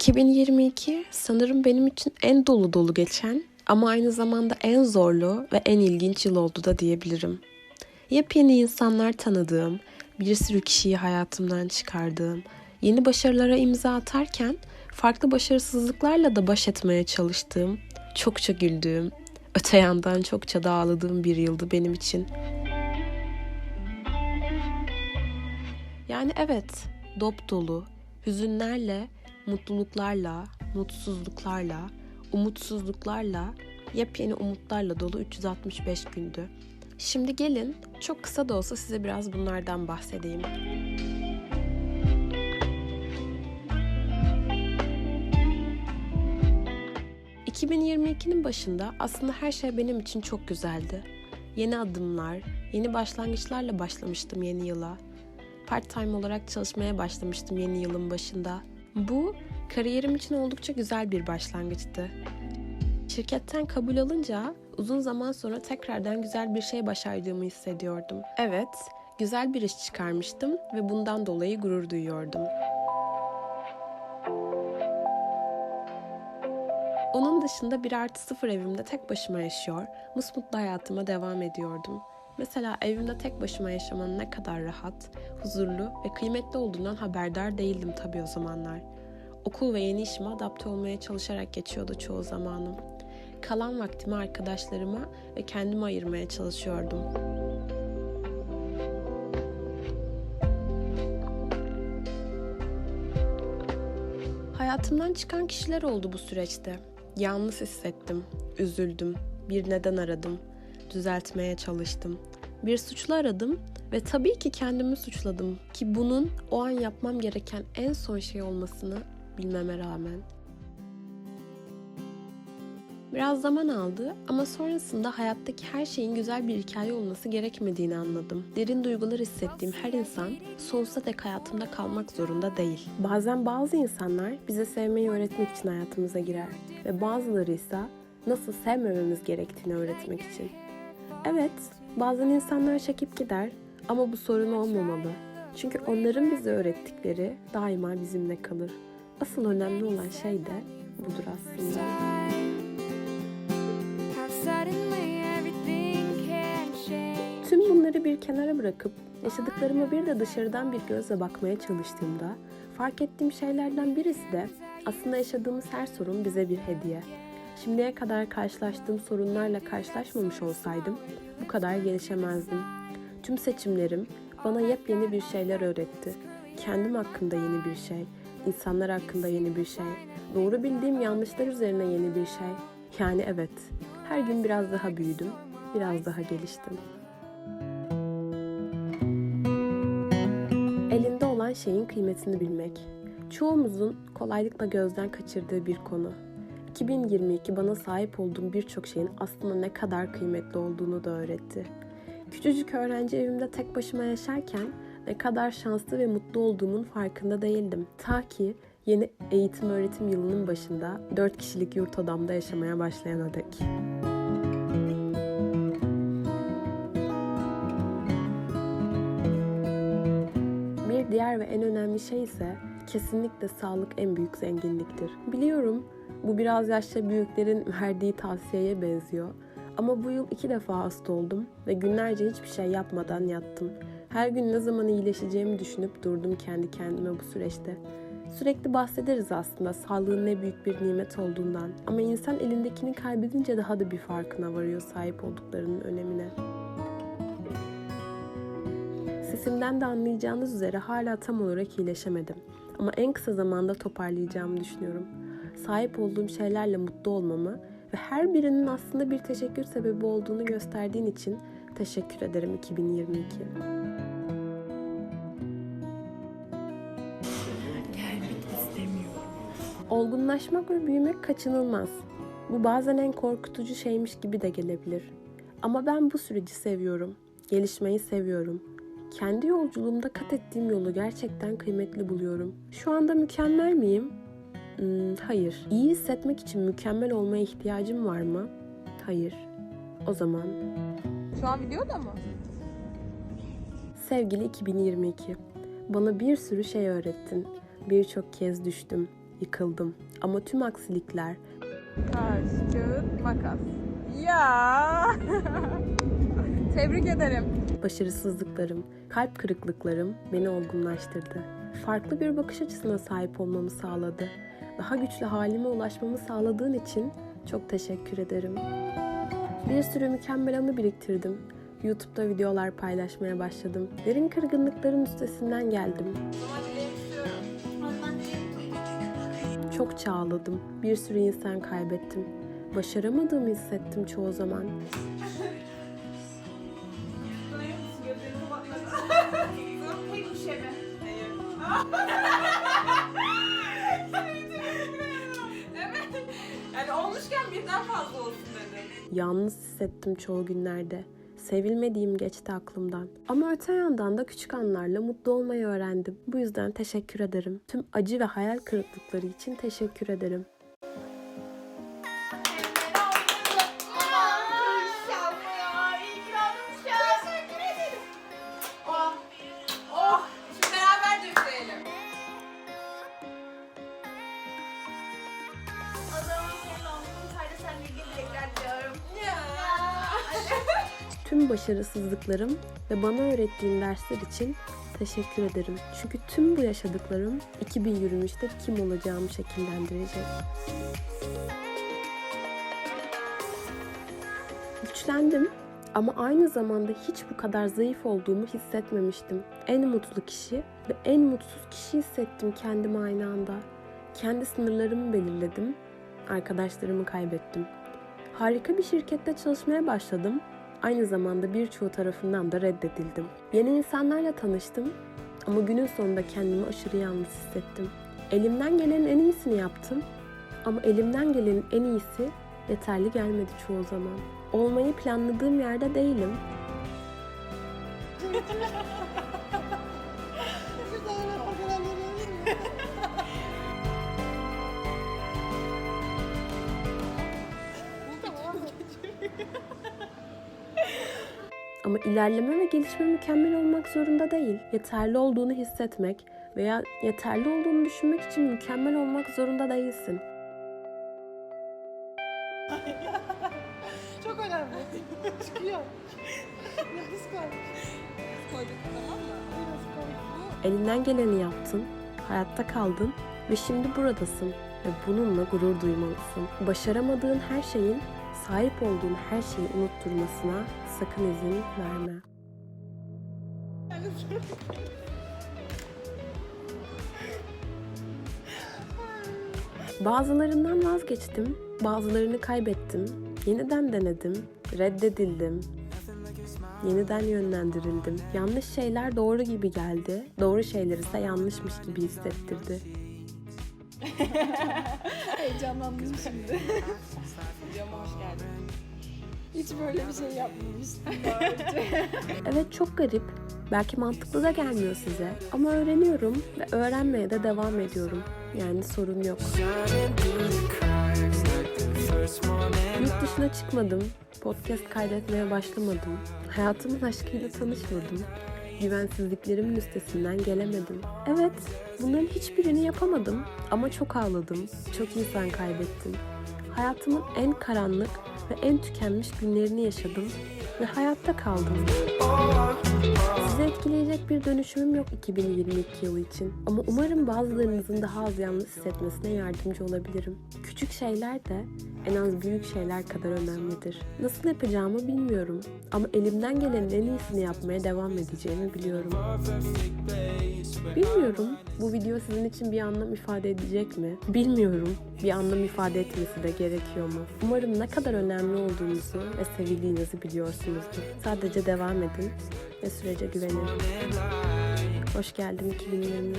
2022 sanırım benim için en dolu dolu geçen ama aynı zamanda en zorlu ve en ilginç yıl oldu da diyebilirim. Yepyeni insanlar tanıdığım, bir sürü kişiyi hayatımdan çıkardığım, yeni başarılara imza atarken farklı başarısızlıklarla da baş etmeye çalıştığım, çokça güldüğüm, öte yandan çokça da ağladığım bir yıldı benim için. Yani evet, dop dolu, hüzünlerle, mutluluklarla, mutsuzluklarla, umutsuzluklarla, yepyeni umutlarla dolu 365 gündü. Şimdi gelin çok kısa da olsa size biraz bunlardan bahsedeyim. ...2022'nin başında aslında her şey benim için çok güzeldi. Yeni adımlar, yeni başlangıçlarla başlamıştım yeni yıla. Part-time olarak çalışmaya başlamıştım yeni yılın başında. Bu kariyerim için oldukça güzel bir başlangıçtı. Şirketten kabul alınca uzun zaman sonra tekrardan güzel bir şey başardığımı hissediyordum. Evet, güzel bir iş çıkarmıştım ve bundan dolayı gurur duyuyordum. Onun dışında bir artı sıfır evimde tek başıma yaşıyor, musmutlu hayatıma devam ediyordum. Mesela evimde tek başıma yaşamanın ne kadar rahat, huzurlu ve kıymetli olduğundan haberdar değildim tabii o zamanlar. Okul ve yeni işime adapte olmaya çalışarak geçiyordu çoğu zamanım. Kalan vaktimi arkadaşlarıma ve kendime ayırmaya çalışıyordum. Hayatımdan çıkan kişiler oldu bu süreçte. Yalnız hissettim, üzüldüm, bir neden aradım, düzeltmeye çalıştım. Bir suçlu aradım ve tabii ki kendimi suçladım ki bunun o an yapmam gereken en son şey olmasını bilmeme rağmen. Biraz zaman aldı ama sonrasında hayattaki her şeyin güzel bir hikaye olması gerekmediğini anladım. Derin duygular hissettiğim her insan sonsuza dek hayatımda kalmak zorunda değil. Bazen bazı insanlar bize sevmeyi öğretmek için hayatımıza girer ve bazıları ise nasıl sevmememiz gerektiğini öğretmek için. Evet, bazen insanlar çekip gider ama bu sorun olmamalı. Çünkü onların bize öğrettikleri daima bizimle kalır. Asıl önemli olan şey de budur aslında. Tüm bunları bir kenara bırakıp yaşadıklarıma bir de dışarıdan bir gözle bakmaya çalıştığımda fark ettiğim şeylerden birisi de aslında yaşadığımız her sorun bize bir hediye. Şimdiye kadar karşılaştığım sorunlarla karşılaşmamış olsaydım bu kadar gelişemezdim. Tüm seçimlerim bana yepyeni bir şeyler öğretti. Kendim hakkında yeni bir şey, insanlar hakkında yeni bir şey, doğru bildiğim yanlışlar üzerine yeni bir şey. Yani evet, her gün biraz daha büyüdüm, biraz daha geliştim. Elinde olan şeyin kıymetini bilmek. Çoğumuzun kolaylıkla gözden kaçırdığı bir konu. 2022 bana sahip olduğum birçok şeyin aslında ne kadar kıymetli olduğunu da öğretti. Küçücük öğrenci evimde tek başıma yaşarken ne kadar şanslı ve mutlu olduğumun farkında değildim. Ta ki yeni eğitim öğretim yılının başında 4 kişilik yurt odamda yaşamaya başlayana dek. Bir diğer ve en önemli şey ise kesinlikle sağlık en büyük zenginliktir. Biliyorum bu biraz yaşça büyüklerin verdiği tavsiyeye benziyor. Ama bu yıl iki defa hasta oldum ve günlerce hiçbir şey yapmadan yattım. Her gün ne zaman iyileşeceğimi düşünüp durdum kendi kendime bu süreçte. Sürekli bahsederiz aslında sağlığın ne büyük bir nimet olduğundan. Ama insan elindekini kaybedince daha da bir farkına varıyor sahip olduklarının önemine. Sesimden de anlayacağınız üzere hala tam olarak iyileşemedim. Ama en kısa zamanda toparlayacağımı düşünüyorum. Sahip olduğum şeylerle mutlu olmamı ve her birinin aslında bir teşekkür sebebi olduğunu gösterdiğin için teşekkür ederim 2022. Olgunlaşmak ve büyümek kaçınılmaz. Bu bazen en korkutucu şeymiş gibi de gelebilir. Ama ben bu süreci seviyorum. Gelişmeyi seviyorum. Kendi yolculuğumda kat ettiğim yolu gerçekten kıymetli buluyorum. Şu anda mükemmel miyim? Hmm, hayır. İyi hissetmek için mükemmel olmaya ihtiyacım var mı? Hayır. O zaman Şu an videoda mı? sevgili 2022. Bana bir sürü şey öğrettin. Birçok kez düştüm. yıkıldım. Ama tüm aksilikler, Taş, kağıt, makas. Ya. Tebrik ederim. başarısızlıklarım, kalp kırıklıklarım beni olgunlaştırdı. Farklı bir bakış açısına sahip olmamı sağladı. Daha güçlü halime ulaşmamı sağladığın için çok teşekkür ederim. Bir sürü mükemmel anı biriktirdim. YouTube'da videolar paylaşmaya başladım. Derin kırgınlıkların üstesinden geldim. Çok çağladım. Bir sürü insan kaybettim. Başaramadığımı hissettim çoğu zaman. Yalnız hissettim çoğu günlerde. Sevilmediğim geçti aklımdan. Ama öte yandan da küçük anlarla mutlu olmayı öğrendim. Bu yüzden teşekkür ederim. Tüm acı ve hayal kırıklıkları için teşekkür ederim. Tüm başarısızlıklarım ve bana öğrettiğin dersler için teşekkür ederim. Çünkü tüm bu yaşadıklarım 2023'te kim olacağımı şekillendirecek. Güçlendim ama aynı zamanda hiç bu kadar zayıf olduğumu hissetmemiştim. En mutlu kişi ve en mutsuz kişi hissettim kendimi aynı anda. Kendi sınırlarımı belirledim, arkadaşlarımı kaybettim. Harika bir şirkette çalışmaya başladım. Aynı zamanda birçoğu tarafından da reddedildim. Yeni insanlarla tanıştım ama günün sonunda kendimi aşırı yalnız hissettim. Elimden gelenin en iyisini yaptım ama elimden gelenin en iyisi yeterli gelmedi çoğu zaman. Olmayı planladığım yerde değilim. Ama ilerleme ve gelişme mükemmel olmak zorunda değil. Yeterli olduğunu hissetmek veya yeterli olduğunu düşünmek için mükemmel olmak zorunda değilsin. Çok önemli. Çıkıyor. Koyduk tamam mı? Koyduk. Elinden geleni yaptın, hayatta kaldın ve şimdi buradasın ve bununla gurur duymalısın. Başaramadığın her şeyin sahip olduğun her şeyi unutturmasına sakın izin verme. Bazılarından vazgeçtim, bazılarını kaybettim, yeniden denedim, reddedildim, yeniden yönlendirildim. Yanlış şeyler doğru gibi geldi, doğru şeyler ise yanlışmış gibi hissettirdi. Heyecanlandım şimdi. Videoma hoş geldin. Hiç böyle bir şey yapmamıştım daha önce. Evet çok garip. Belki mantıklı da gelmiyor size. Ama öğreniyorum ve öğrenmeye de devam ediyorum. Yani sorun yok. Yurt dışına çıkmadım. Podcast kaydetmeye başlamadım. Hayatımın aşkıyla tanışmadım. Güvensizliklerimin üstesinden gelemedim. Evet, bunların hiçbirini yapamadım ama çok ağladım. Çok insan kaybettim. Hayatımın en karanlık ve en tükenmiş günlerini yaşadım ve hayatta kaldım. Sizi etkileyecek bir dönüşümüm yok 2022 yılı için. Ama umarım bazılarınızın daha az yalnız hissetmesine yardımcı olabilirim. Küçük şeyler de en az büyük şeyler kadar önemlidir. Nasıl yapacağımı bilmiyorum. Ama elimden gelenin en iyisini yapmaya devam edeceğimi biliyorum. Bilmiyorum bu video sizin için bir anlam ifade edecek mi? Bilmiyorum bir anlam ifade etmesi de gerekiyor mu? Umarım ne kadar önemli olduğunuzu ve sevildiğinizi biliyorsunuzdur. Sadece devam edin ve sürece güvenin. Hoş geldin 2023.